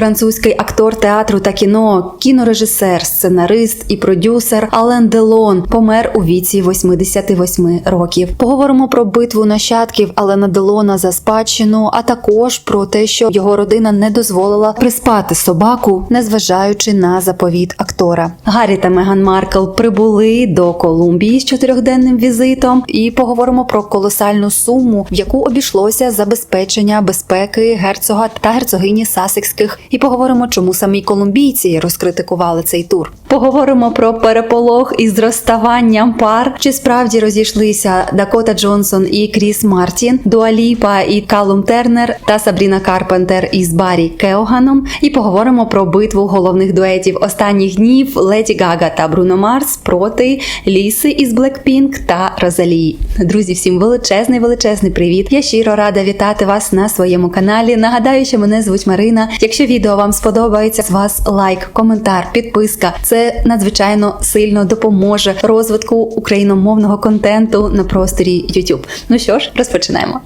Французький актор театру та кіно, кінорежисер, сценарист і продюсер Ален Делон помер у віці 88 років. Поговоримо про битву нащадків Алена Делона за спадщину, а також про те, що його родина не дозволила приспати собаку, незважаючи на заповіт актора. Гаррі та Меган Маркл прибули до Колумбії з чотирьохденним візитом, і поговоримо про колосальну суму, в яку обійшлося забезпечення безпеки герцога та герцогині Сасекських, і поговоримо, чому самі колумбійці розкритикували цей тур. Поговоримо про переполох із розставанням пар, чи справді розійшлися Дакота Джонсон і Кріс Мартін, Дуаліпа і Калум Тернер та Сабріна Карпентер із Барі Кеоганом. І поговоримо про битву головних дуетів останніх днів Леді Гага та Бруно Марс проти Ліси із Блекпінк та Розалії. Друзі, всім величезний величезний привіт! Я щиро рада вітати вас на своєму каналі. Нагадаю, що мене звуть Марина. Якщо відео вам сподобається, з вас лайк, коментар, підписка. Це надзвичайно сильно допоможе розвитку україномовного контенту на просторі YouTube. Ну що ж, розпочинаємо.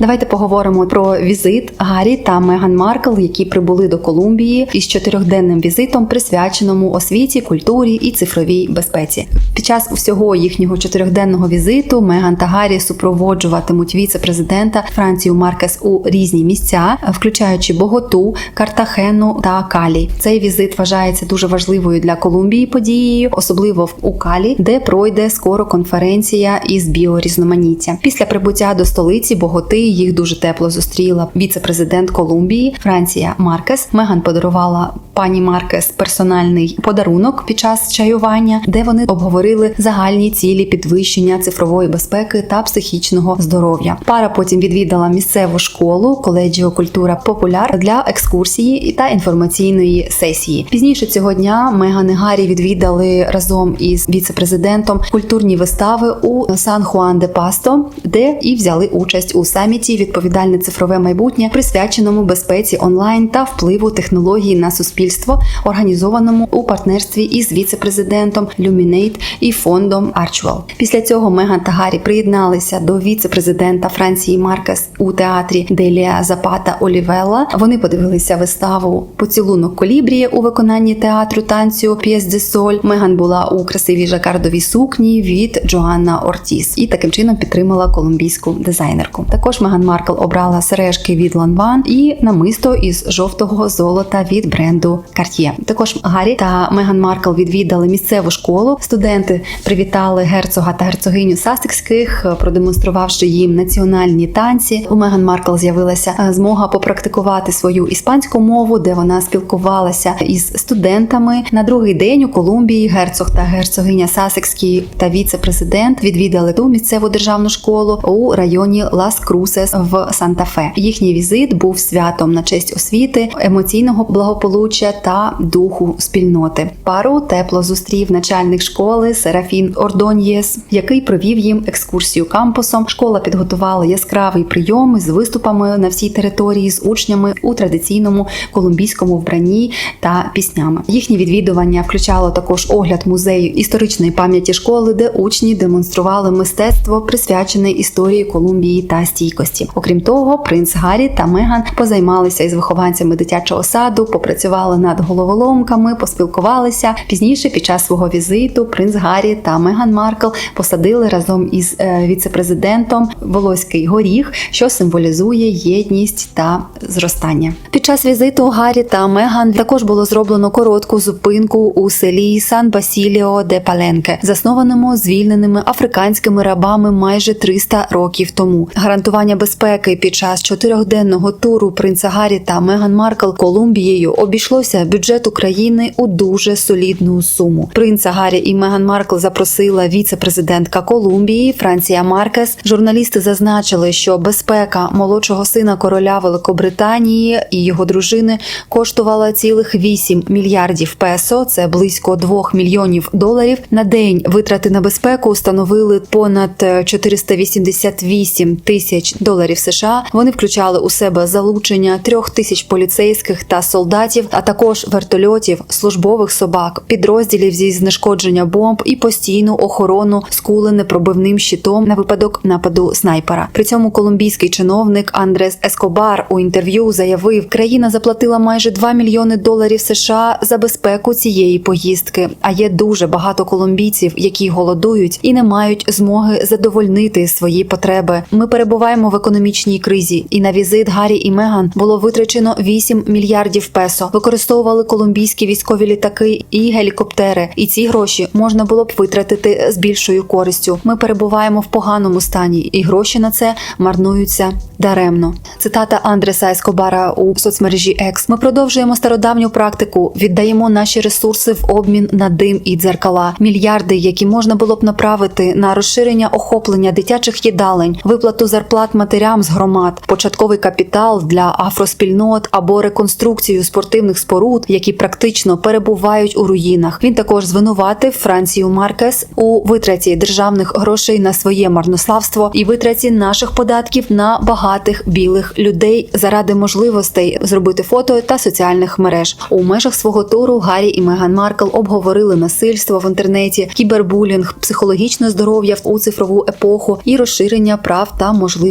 Давайте поговоримо про візит Гаррі та Меган Маркл, які прибули до Колумбії із чотирьохденним візитом, присвяченому освіті, культурі і цифровій безпеці. Під час усього їхнього чотирьохденного візиту Меган та Гаррі супроводжуватимуть віце-президента Францію Маркес у різні місця, включаючи Боготу, Картахену та Калі. Цей візит вважається дуже важливою для Колумбії подією, особливо в у Калі, де пройде скоро конференція із біорізноманіття. Після прибуття до столиці Боготи їх дуже тепло зустріла віце-президент Колумбії Франція Маркес. Меган подарувала пані Маркес персональний подарунок під час чаювання, де вони обговорили загальні цілі підвищення цифрової безпеки та психічного здоров'я. Пара потім відвідала місцеву школу коледжіо культура популяр для екскурсії та інформаційної сесії. Пізніше цього дня Меган і Гаррі відвідали разом із віце-президентом культурні вистави у Сан Хуан де Пасто, де і взяли участь у саміті відповідальне цифрове майбутнє, присвяченому безпеці онлайн та впливу технологій на суспільство, організованому у партнерстві із віце-президентом Luminate і фондом Archwell. Після цього Меган та Гаррі приєдналися до віце-президента Франції Маркес у театрі Делія Запата Олівелла. Вони подивилися виставу Поцілунок колібрії у виконанні театру танцю П'єс де Соль. Меган була у красивій жакардовій сукні від Джоанна Ортіс і таким чином підтримала колумбійську дизайнерку. Також Меган Маркл обрала сережки від Ланван і намисто із жовтого золота від бренду Cartier. Також Гаррі та Меган Маркл відвідали місцеву школу. Студенти привітали герцога та герцогиню Сасекських, продемонструвавши їм національні танці. У Меган Маркл з'явилася е, змога попрактикувати свою іспанську мову, де вона спілкувалася із студентами. На другий день у Колумбії герцог та герцогиня Сасекські та віце-президент відвідали ту місцеву державну школу у районі Лас Крусес в Санта-Фе. Їхній візит був святом на честь освіти, емоційного благополуччя та духу спільноти. Пару тепло зустрів начальник школи Серафін Ордоньєс, який провів їм екскурсію кампусом. Школа підготувала яскравий прийом з виступами на всій території з учнями у традиційному колумбійському вбранні та піснями. Їхнє відвідування включало також огляд музею історичної пам'яті школи, де учні демонстрували мистецтво, присвячене історії Колумбії та стійкості. Окрім того, принц Гаррі та Меган позаймалися із вихованцями дитячого саду, попрацювали над головоломками, поспілкувалися. Пізніше, під час свого візиту, принц Гаррі та Меган Маркл посадили разом із е, віце-президентом Волоський горіх, що символізує єдність та зростання. Під час візиту Гаррі та Меган також було зроблено коротку зупинку у селі Сан Басіліо де Паленке, заснованому звільненими африканськими рабами майже 300 років тому. Гарантування безпеки під час чотирьохденного туру принца Гаррі та Меган Маркл Колумбією обійшлося бюджет України у дуже солідну суму. Принца Гаррі і Меган Маркл запросила віце-президентка Колумбії Франція Маркес. Журналісти зазначили, що безпека молодшого сина короля Великобританії і його дружини коштувала цілих 8 мільярдів песо. Це близько 2 мільйонів доларів. На день витрати на безпеку становили понад 488 тисяч тисяч доларів США. Вони включали у себе залучення трьох тисяч поліцейських та солдатів, а також вертольотів, службових собак, підрозділів зі знешкодження бомб і постійну охорону скули непробивним щитом на випадок нападу снайпера. При цьому колумбійський чиновник Андрес Ескобар у інтерв'ю заявив, країна заплатила майже 2 мільйони доларів США за безпеку цієї поїздки. А є дуже багато колумбійців, які голодують і не мають змоги задовольнити свої потреби. Ми перебуваємо в економічній кризі, і на візит Гаррі і Меган було витрачено 8 мільярдів песо. Використовували колумбійські військові літаки і гелікоптери. І ці гроші можна було б витратити з більшою користю. Ми перебуваємо в поганому стані, і гроші на це марнуються даремно. Цитата Андреса Ескобара у соцмережі X. Ми продовжуємо стародавню практику, віддаємо наші ресурси в обмін на дим і дзеркала, мільярди, які можна було б направити на розширення охоплення дитячих їдалень, виплату зарплат матерям з громад, початковий капітал для афроспільнот або реконструкцію спортивних споруд, які практично перебувають у руїнах. Він також звинуватив Францію Маркес у витраті державних грошей на своє марнославство і витраті наших податків на багатих білих людей заради можливостей зробити фото та соціальних мереж. У межах свого туру Гаррі і Меган Маркл обговорили насильство в інтернеті, кібербулінг, психологічне здоров'я у цифрову епоху і розширення прав та можливостей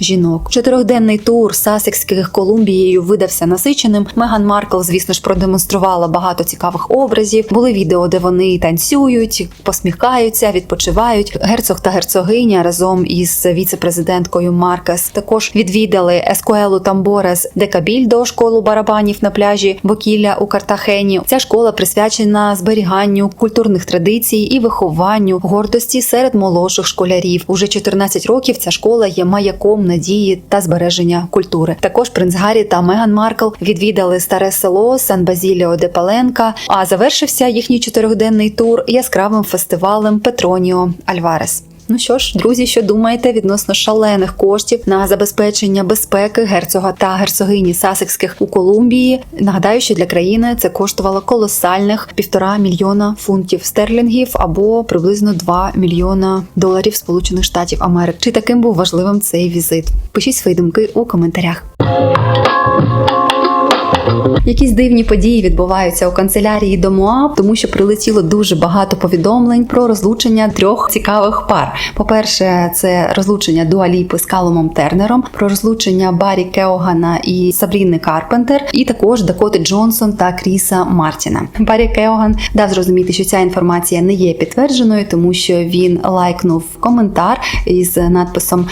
жінок. Чотирьохденний тур Сасекських Колумбією видався насиченим. Меган Маркл, звісно ж, продемонструвала багато цікавих образів. Були відео, де вони танцюють, посміхаються, відпочивають. Герцог та герцогиня разом із віце-президенткою Маркес також відвідали Ескуелу Тамборес де Кабільдо, школу барабанів на пляжі Бокілля у Картахені. Ця школа присвячена зберіганню культурних традицій і вихованню гордості серед молодших школярів. Уже 14 років ця школа є маяком надії та збереження культури. Також принц Гаррі та Меган Маркл відвідали старе село Сан Базіліо де Паленка. А завершився їхній чотирьохденний тур яскравим фестивалем Петроніо Альварес. Ну що ж, друзі, що думаєте відносно шалених коштів на забезпечення безпеки герцога та герцогині Сасекських у Колумбії? Нагадаю, що для країни це коштувало колосальних півтора мільйона фунтів стерлінгів або приблизно 2 мільйона доларів Сполучених Штатів Америки. Чи таким був важливим цей візит? Пишіть свої думки у коментарях. Якісь дивні події відбуваються у канцелярії Домоа, тому що прилетіло дуже багато повідомлень про розлучення трьох цікавих пар. По-перше, це розлучення Дуаліпи з Калумом Тернером, про розлучення Барі Кеогана і Сабріни Карпентер, і також Дакоти Джонсон та Кріса Мартіна. Барі Кеоган дав зрозуміти, що ця інформація не є підтвердженою, тому що він лайкнув коментар із надписом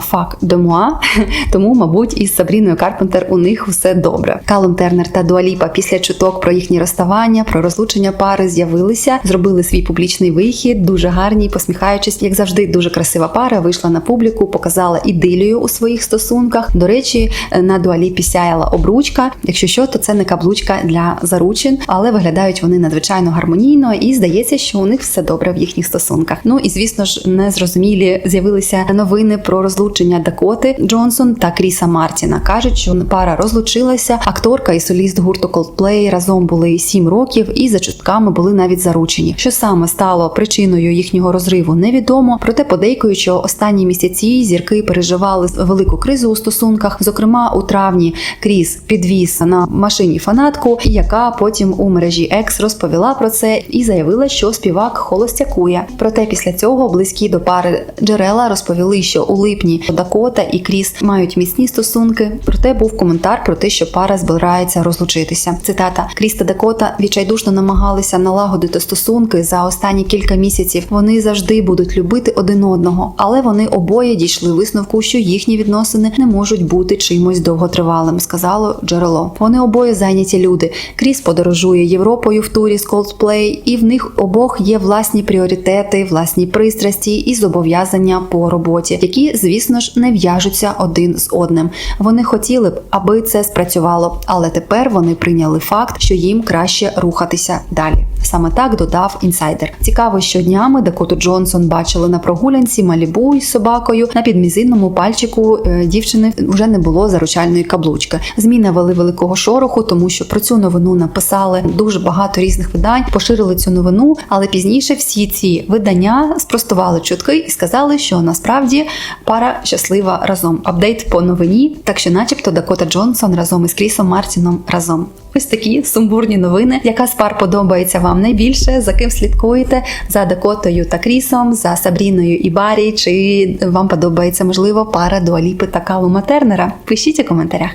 «Фак Домоа», тому, мабуть, із Сабріною Карпентер у них все добре. Калум Тернер та Дуаліпа після чуток про їхні розставання, про розлучення пари з'явилися, зробили свій публічний вихід, дуже гарні, посміхаючись, як завжди, дуже красива пара. Вийшла на публіку, показала ідилію у своїх стосунках. До речі, на Дуаліпі сяяла обручка. Якщо що, то це не каблучка для заручин, але виглядають вони надзвичайно гармонійно, і здається, що у них все добре в їхніх стосунках. Ну і звісно ж, незрозумілі з'явилися новини про розлучення Дакоти Джонсон та Кріса Мартіна. кажуть, що пара розлучилася. Акторка і соліст гурту Coldplay разом були 7 років і за чутками були навіть заручені. Що саме стало причиною їхнього розриву, невідомо. Проте подейкують, що останні місяці зірки переживали велику кризу у стосунках. Зокрема, у травні Кріс підвіз на машині фанатку, яка потім у мережі X розповіла про це і заявила, що співак холостякує. Проте після цього близькі до пари джерела розповіли, що у липні Дакота і Кріс мають міцні стосунки. Проте був коментар про те, що пара збирається розлучитися. Цитата Кріс та Дакота відчайдушно намагалися налагодити стосунки за останні кілька місяців. Вони завжди будуть любити один одного, але вони обоє дійшли висновку, що їхні відносини не можуть бути чимось довготривалим. Сказало джерело. Вони обоє зайняті люди. Кріс подорожує Європою в турі з Coldplay, і в них обох є власні пріоритети, власні пристрасті і зобов'язання по роботі, які, звісно ж, не в'яжуться один з одним. Вони хотіли б, аби це спрацювало, але тепер вони прийняли факт, що їм краще рухатися далі. Саме так додав інсайдер. Цікаво, що днями Дакоту Джонсон бачили на прогулянці Малібу із собакою. На підмізинному пальчику е, дівчини вже не було заручальної каблучки. Змі навели великого шороху, тому що про цю новину написали дуже багато різних видань, поширили цю новину, але пізніше всі ці видання спростували чутки і сказали, що насправді пара щаслива разом. Апдейт по новині, так що, начебто, Дакота Джонсон разом із Крісом Мартіном разом. Ось такі сумбурні новини. Яка з пар подобається вам найбільше? За ким слідкуєте? За Дакотою та Крісом, за Сабріною і Барі? Чи вам подобається можливо пара Дуаліпи та Калума Тернера? Пишіть у коментарях.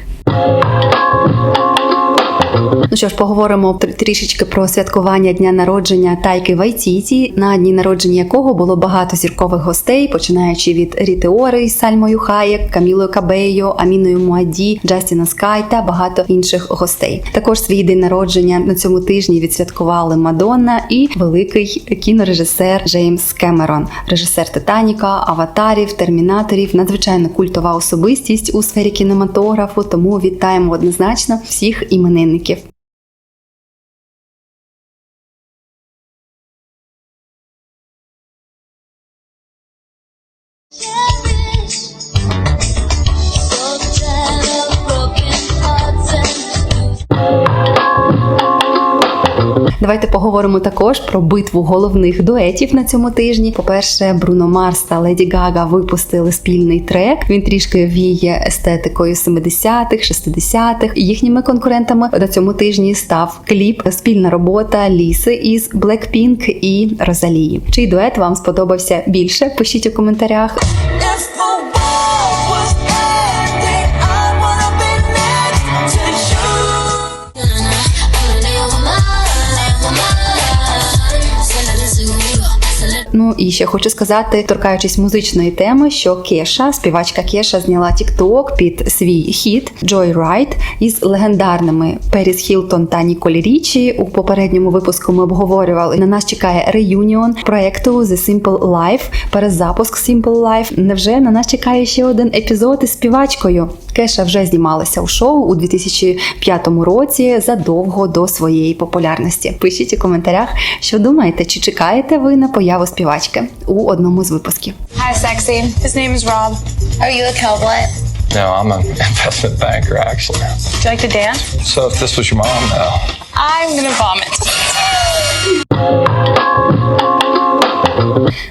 Ну що ж, поговоримо трішечки про святкування дня народження Тайки Вайтіті, на дні народження якого було багато зіркових гостей, починаючи від Ріти Ори із Сальмою Хаєк, Камілою Кабейо, Аміною Муаді, Джастіна Скай та багато інших гостей. Також свій день народження на цьому тижні відсвяткували Мадонна і великий кінорежисер Джеймс Кемерон, режисер Титаніка, аватарів, термінаторів, надзвичайно культова особистість у сфері кінематографу. Тому вітаємо однозначно всіх іменинників. Давайте поговоримо також про битву головних дуетів на цьому тижні. По-перше, Бруно Марс та Леді Гага випустили спільний трек. Він трішки віє естетикою 70-х, 60-х. Їхніми конкурентами на цьому тижні став кліп спільна робота Ліси із Blackpink і Розалії. Чий дует вам сподобався більше? Пишіть у коментарях. І ще хочу сказати, торкаючись музичної теми, що Кеша, співачка Кеша, зняла TikTok під свій хіт Joyride із легендарними Періс Хілтон та Ніколі Річі. У попередньому випуску ми обговорювали. На нас чекає реюніон проекту The Simple Life, перезапуск Simple Life. Невже на нас чекає ще один епізод із співачкою? Кеша вже знімалася у шоу у 2005 році задовго до своєї популярності. Пишіть у коментарях, що думаєте, чи чекаєте ви на появу співачки у одному з випусків. Hi, sexy. His name is Rob. Are you a cowboy? No, I'm an investment banker, actually. Would you like to dance? So if this was your mom, no. I'm gonna vomit.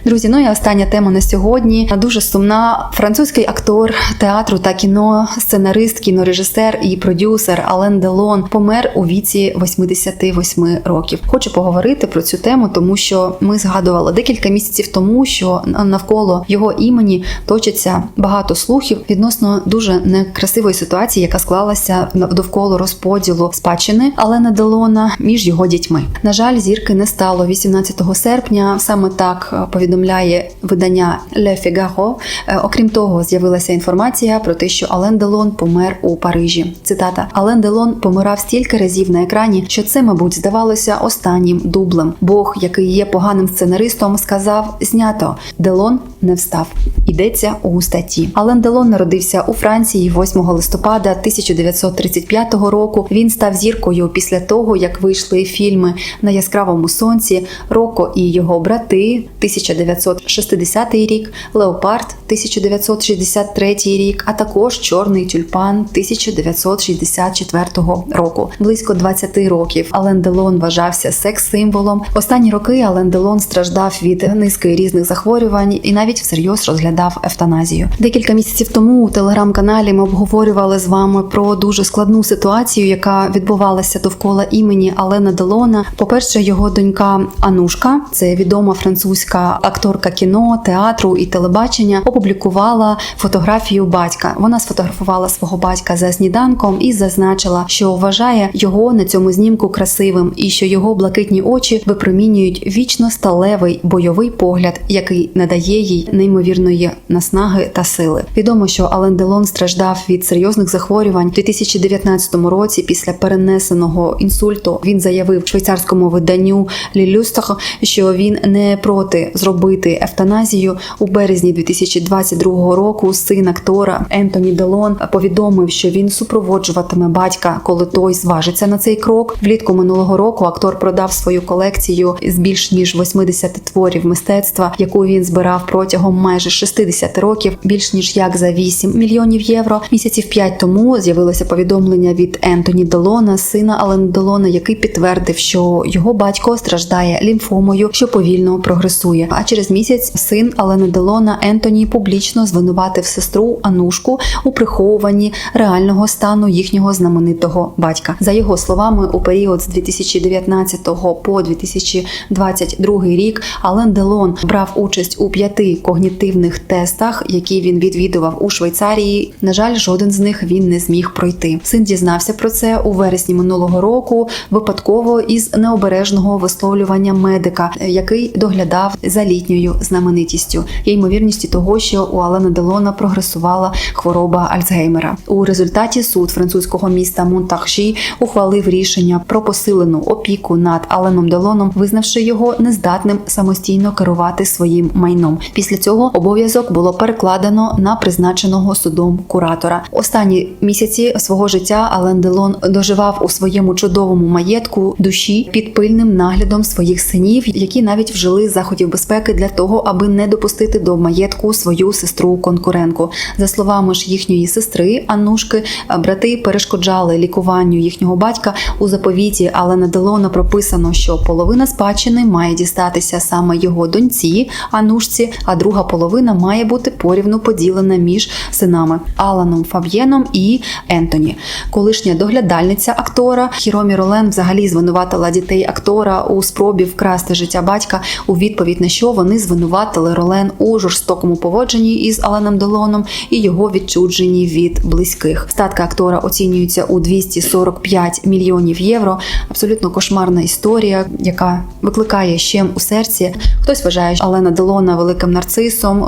Друзі, ну і остання тема на сьогодні дуже сумна. Французький актор театру та кіно, сценарист, кінорежисер і продюсер Ален Делон помер у віці 88 років. Хочу поговорити про цю тему, тому що ми згадували декілька місяців тому, що навколо його імені точиться багато слухів відносно дуже некрасивої ситуації, яка склалася довкола розподілу спадщини Алена Делона між його дітьми. На жаль, зірки не стало 18 серпня. Саме так е, повідомляє видання Le Figaro. Е, Окрім того, з'явилася інформація про те, що Ален Делон помер у Парижі. Цитата: Ален Делон помирав стільки разів на екрані, що це, мабуть, здавалося останнім дублем. Бог, який є поганим сценаристом, сказав: знято. Делон не встав. Йдеться у статті. Ален Делон народився у Франції 8 листопада 1935 року. Він став зіркою після того, як вийшли фільми на яскравому сонці, Роко і його брати 1960 рік, Леопард 1963 рік, а також Чорний тюльпан 1964 року. Близько 20 років Ален Делон вважався секс-символом. Останні роки Ален Делон страждав від низки різних захворювань і навіть всерйоз розглядав евтаназію. Декілька місяців тому у телеграм-каналі ми обговорювали з вами про дуже складну ситуацію, яка відбувалася довкола імені Алена Делона. По-перше, його донька Анушка, це відома французька акторка кіно, театру і телебачення, опублікувала фотографію батька. Вона сфотографувала свого батька за сніданком і зазначила, що вважає його на цьому знімку красивим і що його блакитні очі випромінюють вічно сталевий бойовий погляд, який надає їй їй неймовірної наснаги та сили. Відомо, що Ален Делон страждав від серйозних захворювань у 2019 році. Після перенесеного інсульту він заявив швейцарському виданню Лілюстах, що він не проти зробити евтаназію у березні 2022 року. Син актора Ентоні Делон повідомив, що він супроводжуватиме батька, коли той зважиться на цей крок. Влітку минулого року актор продав свою колекцію з більш ніж 80 творів мистецтва, яку він збирав протягом майже 60 років, більш ніж як за 8 мільйонів євро. Місяців 5 тому з'явилося повідомлення від Ентоні Делона, сина Алена Делона, який підтвердив, що його батько страждає лімфомою, що повільно прогресує. А через місяць син Алена Делона Ентоні публічно звинуватив сестру Анушку у приховуванні реального стану їхнього знаменитого батька. За його словами, у період з 2019 по 2022 рік Ален Делон брав участь у п'яти когнітивних тестах, які він відвідував у Швейцарії. На жаль, жоден з них він не зміг пройти. Син дізнався про це у вересні минулого року, випадково із необережного висловлювання медика, який доглядав за літньою знаменитістю. Є ймовірністю того, що у Алена Делона прогресувала хвороба Альцгеймера. У результаті суд французького міста Монтахші ухвалив рішення про посилену опіку над Аленом Делоном, визнавши його нездатним самостійно керувати своїм майном. Після цього обов'язок було перекладено на призначеного судом куратора. Останні місяці свого життя Ален Делон доживав у своєму чудовому маєтку душі під пильним наглядом своїх синів, які навіть вжили заходів безпеки для того, аби не допустити до маєтку свою сестру конкурентку. За словами ж їхньої сестри Аннушки, брати перешкоджали лікуванню їхнього батька у заповіті Алена Делона прописано, що половина спадщини має дістатися саме його доньці Анушці, а друга половина має бути порівну поділена між синами Аланом Фаб'єном і Ентоні. Колишня доглядальниця актора Хіромі Ролен взагалі звинуватила дітей актора у спробі вкрасти життя батька, у відповідь на що вони звинуватили Ролен у жорстокому поводженні із Аленом Делоном і його відчудженні від близьких. Статка актора оцінюється у 245 мільйонів євро. Абсолютно кошмарна історія, яка викликає щем у серці. Хтось вважає що Алена Делона великим нарцисом,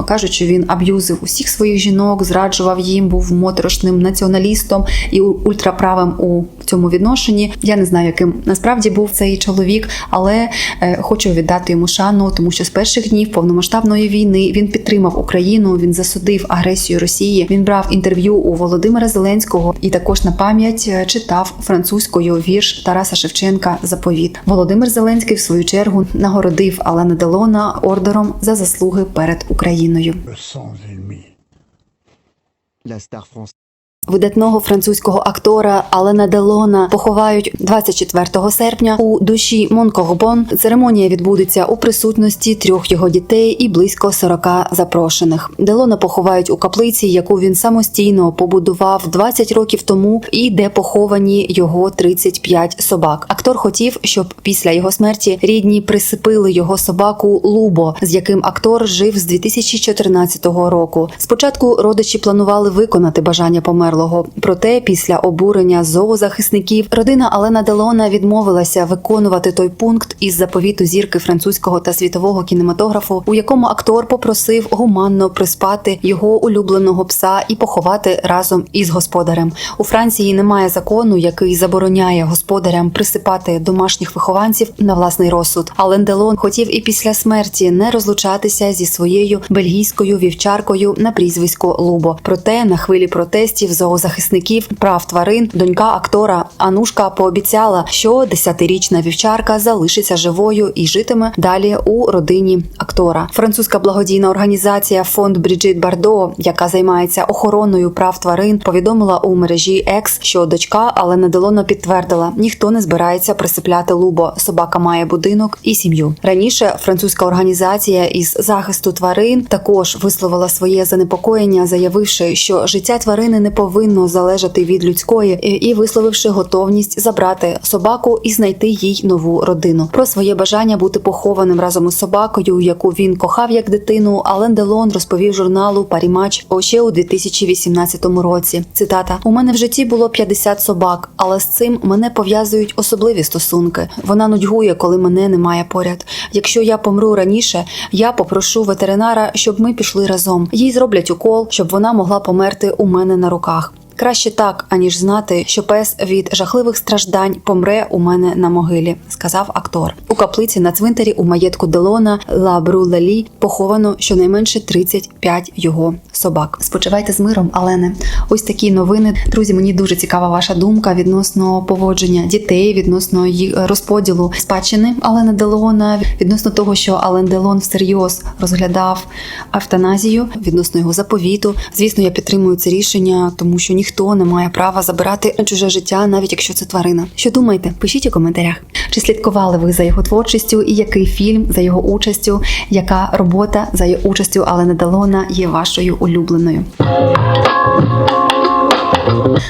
кажуть, що він аб'юзив усіх своїх жінок, зраджував їм, був моторошним націоналістом і ультраправим у цьому відношенні. Я не знаю, яким насправді був цей чоловік, але е, хочу віддати йому шану, тому що з перших днів повномасштабної війни він підтримав Україну. Він засудив агресію Росії. Він брав інтерв'ю у Володимира Зеленського і також на пам'ять е, читав французькою вірш Тараса Шевченка Заповіт. Володимир Зеленський, в свою чергу, нагородив Алена Делона ордером за заслуги перед Україною. Видатного французького актора Алена Делона поховають 24 серпня у душі Монкорбон. Церемонія відбудеться у присутності трьох його дітей і близько 40 запрошених. Делона поховають у каплиці, яку він самостійно побудував 20 років тому, і де поховані його 35 собак. Актор хотів, щоб після його смерті рідні присипили його собаку Лубо, з яким актор жив з 2014 року. Спочатку родичі планували виконати бажання померлого. Проте, після обурення зоозахисників, родина Алена Делона відмовилася виконувати той пункт із заповіту зірки французького та світового кінематографу, у якому актор попросив гуманно приспати його улюбленого пса і поховати разом із господарем. У Франції немає закону, який забороняє господарям присипати домашніх вихованців на власний розсуд. Ален Делон хотів і після смерті не розлучатися зі своєю бельгійською вівчаркою на прізвисько Лубо. Проте на хвилі протестів зоозахисників прав тварин донька актора Анушка пообіцяла, що десятирічна вівчарка залишиться живою і житиме далі у родині актора. Французька благодійна організація Фонд Бріджит Бардо, яка займається охороною прав тварин, повідомила у мережі X, що дочка Алена Делона підтвердила, ніхто не збирається присипляти Лубо. Собака має будинок і сім'ю. Раніше французька організація із захисту тварин також висловила своє занепокоєння, заявивши, що життя тварини не повинно повинно залежати від людської, і- висловивши готовність забрати собаку і знайти їй нову родину. Про своє бажання бути похованим разом із собакою, яку він кохав як дитину, Ален Делон розповів журналу Парімач ще у 2018 році. Цитата: у мене в житті було 50 собак, але з цим мене пов'язують особливі стосунки. Вона нудьгує, коли мене немає поряд. Якщо я помру раніше, я попрошу ветеринара, щоб ми пішли разом. Їй зроблять укол, щоб вона могла померти у мене на руках. Краще так, аніж знати, що пес від жахливих страждань помре у мене на могилі, сказав актор. У каплиці на цвинтарі у маєтку Делона Ла Брулелі поховано щонайменше 35 його собак. Спочивайте з миром, Алене. Ось такі новини. Друзі, мені дуже цікава ваша думка відносно поводження дітей, відносно їх розподілу спадщини Алена Делона, відносно того, що Ален Делон всерйоз розглядав евтаназію, відносно його заповіту. Звісно, я підтримую це рішення, тому що ніхто не має права забирати чуже життя, навіть якщо це тварина. Що думаєте? Пишіть у коментарях. Чи слідкували ви за його творчістю і який фільм за його участю, яка робота за його участю Алена Далона є вашою улюбленою?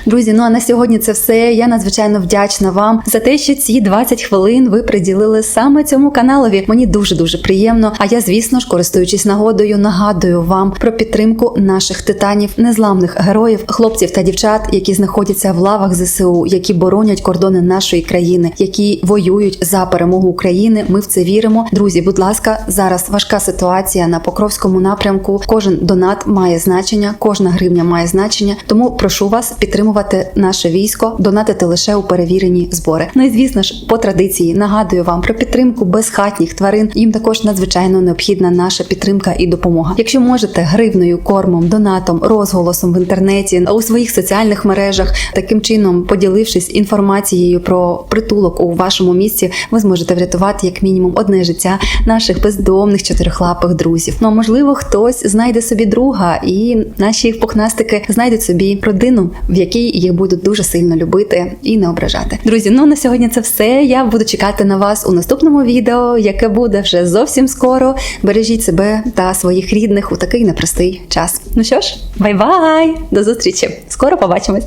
Друзі, ну а на сьогодні це все. Я надзвичайно вдячна вам за те, що ці 20 хвилин ви приділили саме цьому каналові. Мені дуже дуже приємно. А я, звісно ж, користуючись нагодою, нагадую вам про підтримку наших титанів, незламних героїв, хлопців та дівчат, які знаходяться в лавах ЗСУ, які боронять кордони нашої країни, які воюють за перемогу України. Ми в це віримо. Друзі, будь ласка, зараз важка ситуація на Покровському напрямку. Кожен донат має значення, кожна гривня має значення. Тому прошу вас підтримувати наше військо, донатити лише у перевірені збори. Ну і звісно ж, по традиції нагадую вам про підтримку безхатніх тварин. Їм також надзвичайно необхідна наша підтримка і допомога. Якщо можете гривною, кормом, донатом, розголосом в інтернеті, у своїх соціальних мережах, таким чином поділившись інформацією про притулок у вашому місці, ви зможете врятувати як мінімум одне життя наших бездомних чотирихлапих друзів. Ну а можливо, хтось знайде собі друга, і наші пухнастики знайдуть собі родину, в якій їх будуть дуже сильно любити і не ображати. Друзі, ну на сьогодні це все. Я буду чекати на вас у наступному відео, яке буде вже зовсім скоро. Бережіть себе та своїх рідних у такий непростий час. Ну що ж, бай-бай! До зустрічі! Скоро побачимось!